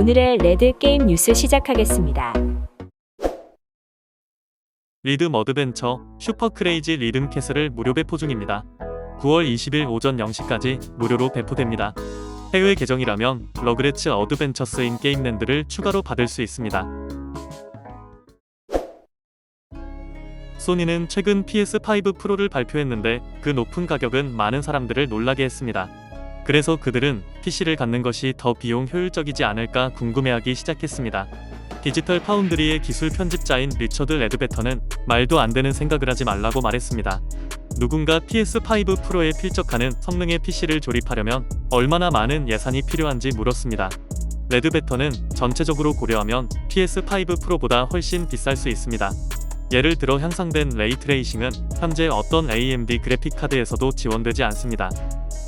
오늘의 레드 게임 뉴스 시작하겠습니다. 리듬 어드벤처 슈퍼 크레이지 리듬 캐슬을 무료 배포 중입니다. 9월 20일 오전 0시까지 무료로 배포됩니다. 해외 계정이라면 러그레츠 어드벤처스인 게임랜드를 추가로 받을 수 있습니다. 소니는 최근 PS5 프로를 발표했는데 그 높은 가격은 많은 사람들을 놀라게 했습니다. 그래서 그들은 PC를 갖는 것이 더 비용 효율적이지 않을까 궁금해하기 시작했습니다. 디지털 파운드리의 기술 편집자인 리처드 레드베터는 말도 안 되는 생각을 하지 말라고 말했습니다. 누군가 PS5 프로에 필적하는 성능의 PC를 조립하려면 얼마나 많은 예산이 필요한지 물었습니다. 레드베터는 전체적으로 고려하면 PS5 프로보다 훨씬 비쌀 수 있습니다. 예를 들어 향상된 레이트레이싱은 현재 어떤 AMD 그래픽 카드에서도 지원되지 않습니다.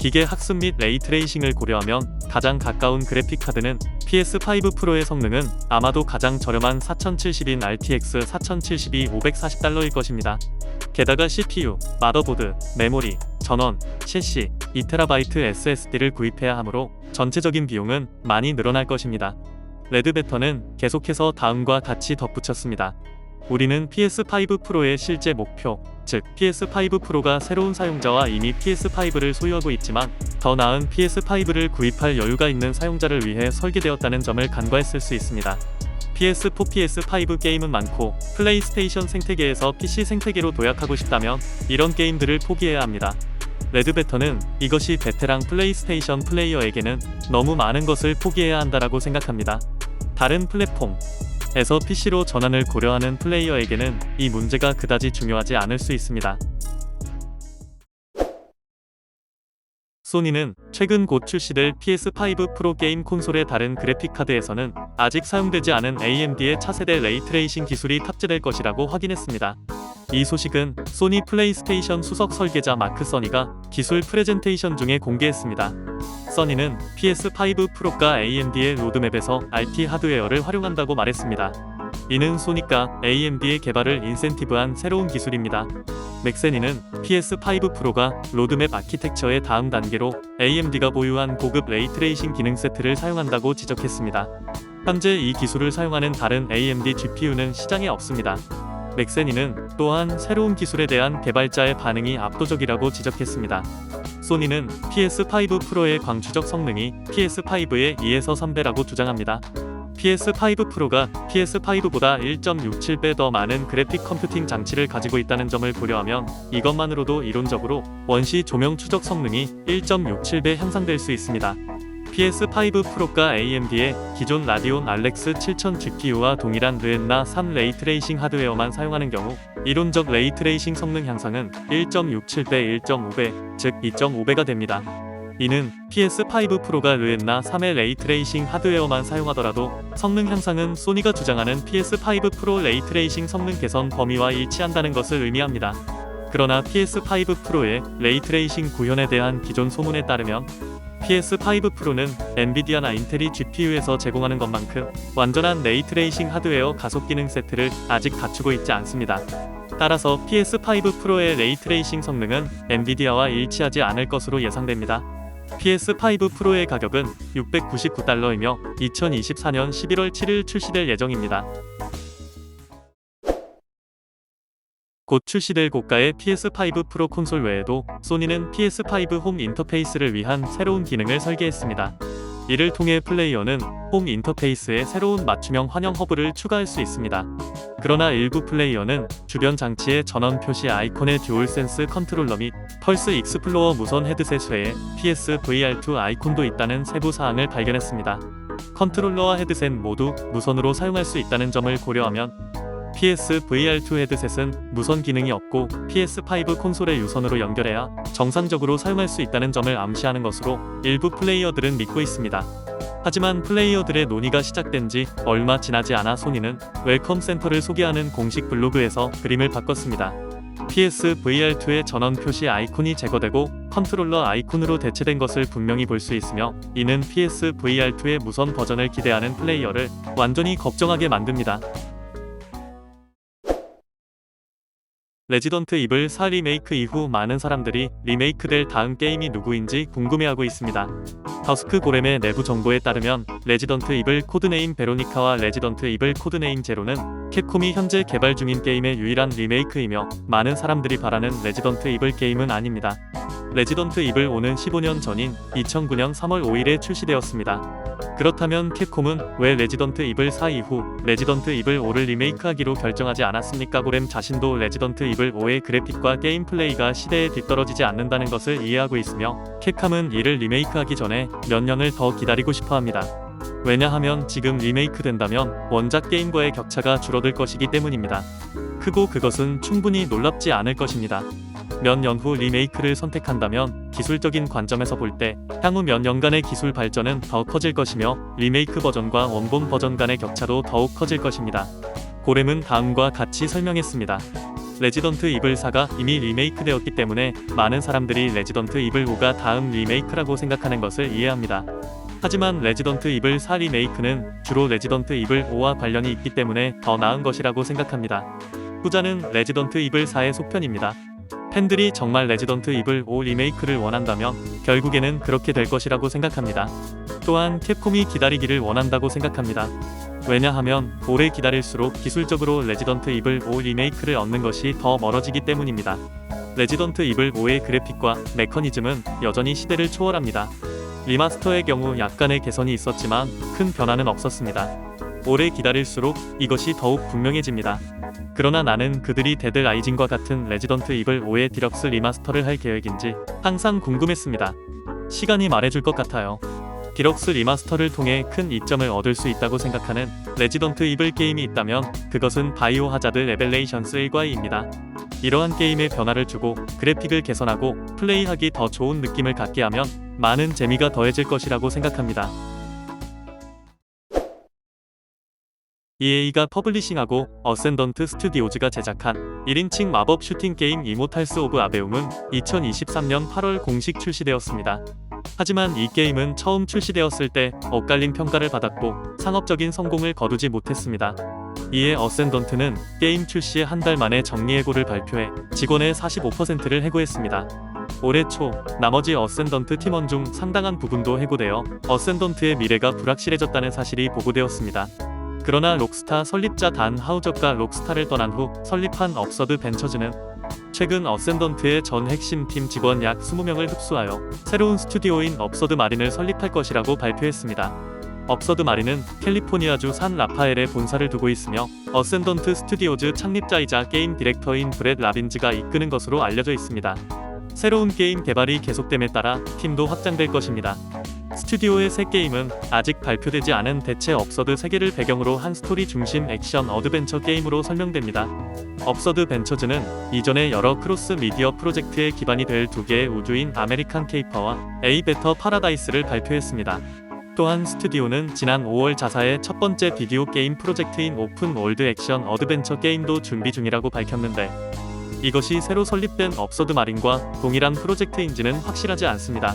기계 학습 및 레이트레이싱을 고려하면 가장 가까운 그래픽 카드는 PS5 프로의 성능은 아마도 가장 저렴한 4070인 RTX 4070이 540달러일 것입니다. 게다가 CPU, 마더보드, 메모리, 전원, 셰시, 2TB SSD를 구입해야 하므로 전체적인 비용은 많이 늘어날 것입니다. 레드베터는 계속해서 다음과 같이 덧붙였습니다. 우리는 PS5 프로의 실제 목표, 즉 PS5 프로가 새로운 사용자와 이미 PS5를 소유하고 있지만 더 나은 PS5를 구입할 여유가 있는 사용자를 위해 설계되었다는 점을 간과했을 수 있습니다. PS4, PS5 게임은 많고 플레이스테이션 생태계에서 PC 생태계로 도약하고 싶다면 이런 게임들을 포기해야 합니다. 레드베터는 이것이 베테랑 플레이스테이션 플레이어에게는 너무 많은 것을 포기해야 한다라고 생각합니다. 다른 플랫폼, 에서 PC로 전환을 고려하는 플레이어에게는 이 문제가 그다지 중요하지 않을 수 있습니다. 소니는 최근 곧 출시될 PS5 프로 게임 콘솔의 다른 그래픽 카드에서는 아직 사용되지 않은 AMD의 차세대 레이트레이싱 기술이 탑재될 것이라고 확인했습니다. 이 소식은 소니 플레이스테이션 수석 설계자 마크 써니가 기술 프레젠테이션 중에 공개했습니다. 써니는 PS5 프로가 AMD의 로드맵에서 RT 하드웨어를 활용한다고 말했습니다. 이는 소니가 AMD의 개발을 인센티브한 새로운 기술입니다. 맥세니는 PS5 프로가 로드맵 아키텍처의 다음 단계로 AMD가 보유한 고급 레이트레이싱 기능 세트를 사용한다고 지적했습니다. 현재 이 기술을 사용하는 다른 AMD GPU는 시장에 없습니다. 맥세니는 또한 새로운 기술에 대한 개발자의 반응이 압도적이라고 지적했습니다. 소니는 PS5 프로의 광추적 성능이 PS5의 2에서 3배라고 주장합니다. PS5 프로가 PS5보다 1.67배 더 많은 그래픽 컴퓨팅 장치를 가지고 있다는 점을 고려하면 이것만으로도 이론적으로 원시 조명 추적 성능이 1.67배 향상될 수 있습니다. PS5 프로가 AMD의 기존 라디온 알렉스 7000 GPU와 동일한 르엔나 3 레이트레이싱 하드웨어만 사용하는 경우 이론적 레이트레이싱 성능 향상은 1.67배 1.5배, 즉 2.5배가 됩니다. 이는 PS5 프로가 르엔나 3의 레이트레이싱 하드웨어만 사용하더라도 성능 향상은 소니가 주장하는 PS5 프로 레이트레이싱 성능 개선 범위와 일치한다는 것을 의미합니다. 그러나 PS5 프로의 레이트레이싱 구현에 대한 기존 소문에 따르면 PS5 프로는 엔비디아나 인텔이 GPU에서 제공하는 것만큼 완전한 레이트레이싱 하드웨어 가속 기능 세트를 아직 갖추고 있지 않습니다. 따라서 PS5 프로의 레이트레이싱 성능은 엔비디아와 일치하지 않을 것으로 예상됩니다. PS5 프로의 가격은 699달러이며 2024년 11월 7일 출시될 예정입니다. 곧 출시될 고가의 PS5 프로 콘솔 외에도 소니는 PS5 홈 인터페이스를 위한 새로운 기능을 설계했습니다. 이를 통해 플레이어는 홈 인터페이스에 새로운 맞춤형 환영 허브를 추가할 수 있습니다. 그러나 일부 플레이어는 주변 장치의 전원 표시 아이콘의 듀얼 센스 컨트롤러 및 펄스 익스플로어 무선 헤드셋 외에 PS VR2 아이콘도 있다는 세부 사항을 발견했습니다. 컨트롤러와 헤드셋 모두 무선으로 사용할 수 있다는 점을 고려하면 PS VR2 헤드셋은 무선 기능이 없고 PS5 콘솔의 유선으로 연결해야 정상적으로 사용할 수 있다는 점을 암시하는 것으로 일부 플레이어들은 믿고 있습니다. 하지만 플레이어들의 논의가 시작된 지 얼마 지나지 않아 소니는 웰컴 센터를 소개하는 공식 블로그에서 그림을 바꿨습니다. PS VR2의 전원 표시 아이콘이 제거되고 컨트롤러 아이콘으로 대체된 것을 분명히 볼 수 있으며 이는 PS VR2의 무선 버전을 기대하는 플레이어를 완전히 걱정하게 만듭니다. 레지던트 이블 4 리메이크 이후 많은 사람들이 리메이크될 다음 게임이 누구인지 궁금해하고 있습니다. 더스크 고렘의 내부 정보에 따르면 레지던트 이블 코드네임 베로니카와 레지던트 이블 코드네임 제로는 캡콤이 현재 개발 중인 게임의 유일한 리메이크이며 많은 사람들이 바라는 레지던트 이블 게임은 아닙니다. 레지던트 이블 5는 15년 전인 2009년 3월 5일에 출시되었습니다. 그렇다면 캡콤은 왜 레지던트 이블 4 이후 레지던트 이블 5를 리메이크하기로 결정하지 않았습니까? 고렘 자신도 레지던트 이블 5의 그래픽과 게임 플레이가 시대에 뒤떨어지지 않는다는 것을 이해하고 있으며 캡콤은 이를 리메이크하기 전에 몇 년을 더 기다리고 싶어 합니다. 왜냐하면 지금 리메이크 된다면 원작 게임과의 격차가 줄어들 것이기 때문입니다. 크고 그것은 충분히 놀랍지 않을 것입니다. 몇 년 후 리메이크를 선택한다면 기술적인 관점에서 볼 때 향후 몇 년간의 기술 발전은 더 커질 것이며 리메이크 버전과 원본 버전 간의 격차도 더욱 커질 것입니다. 고렘은 다음과 같이 설명했습니다. 레지던트 이블 4가 이미 리메이크 되었기 때문에 많은 사람들이 레지던트 이블 5가 다음 리메이크라고 생각하는 것을 이해합니다. 하지만 레지던트 이블 4 리메이크는 주로 레지던트 이블 5와 관련이 있기 때문에 더 나은 것이라고 생각합니다. 후자는 레지던트 이블 4의 속편입니다. 팬들이 정말 레지던트 이블 5 리메이크를 원한다면 결국에는 그렇게 될 것이라고 생각합니다. 또한 캡콤이 기다리기를 원한다고 생각합니다. 왜냐하면 오래 기다릴수록 기술적으로 레지던트 이블 5 리메이크를 얻는 것이 더 멀어지기 때문입니다. 레지던트 이블 5의 그래픽과 메커니즘은 여전히 시대를 초월합니다. 리마스터의 경우 약간의 개선이 있었지만 큰 변화는 없었습니다. 오래 기다릴수록 이것이 더욱 분명해집니다. 그러나 나는 그들이 데드 라이징과 같은 레지던트 이블 5의 디럭스 리마스터를 할 계획인지 항상 궁금했습니다. 시간이 말해줄 것 같아요. 디럭스 리마스터를 통해 큰 이점을 얻을 수 있다고 생각하는 레지던트 이블 게임이 있다면 그것은 바이오 하자드 레벨레이션스 1과이입니다. 이러한 게임에 변화를 주고 그래픽을 개선하고 플레이하기 더 좋은 느낌을 갖게 하면 많은 재미가 더해질 것이라고 생각합니다. EA가 퍼블리싱하고 어센던트 스튜디오즈가 제작한 1인칭 마법 슈팅 게임 이모탈스 오브 아베움은 2023년 8월 공식 출시되었습니다. 하지만 이 게임은 처음 출시되었을 때 엇갈린 평가를 받았고 상업적인 성공을 거두지 못했습니다. 이에 어센던트는 게임 출시 한 달 만에 정리해고를 발표해 직원의 45%를 해고했습니다. 올해 초 나머지 어센던트 팀원 중 상당한 부분도 해고되어 어센던트의 미래가 불확실해졌다는 사실이 보고되었습니다. 그러나 록스타 설립자 단 하우저가 록스타를 떠난 후 설립한 업서드 벤처즈는 최근 어센던트의 전 핵심 팀 직원 약 20명을 흡수하여 새로운 스튜디오인 업서드 마린을 설립할 것이라고 발표했습니다. 업서드 마린은 캘리포니아주 산 라파엘에 본사를 두고 있으며 어센던트 스튜디오즈 창립자이자 게임 디렉터인 브렛 라빈즈가 이끄는 것으로 알려져 있습니다. 새로운 게임 개발이 계속됨에 따라 팀도 확장될 것입니다. 스튜디오의 새 게임은 아직 발표되지 않은 대체 업서드 세계를 배경으로 한 스토리 중심 액션 어드벤처 게임으로 설명됩니다. 업서드 벤처즈는 이전에 여러 크로스 미디어 프로젝트의 기반이 될 두 개의 우주인 아메리칸 케이퍼와 에이 베터 파라다이스를 발표했습니다. 또한 스튜디오는 지난 5월 자사의 첫 번째 비디오 게임 프로젝트인 오픈 월드 액션 어드벤처 게임도 준비 중이라고 밝혔는데 이것이 새로 설립된 업서드 마린과 동일한 프로젝트인지는 확실하지 않습니다.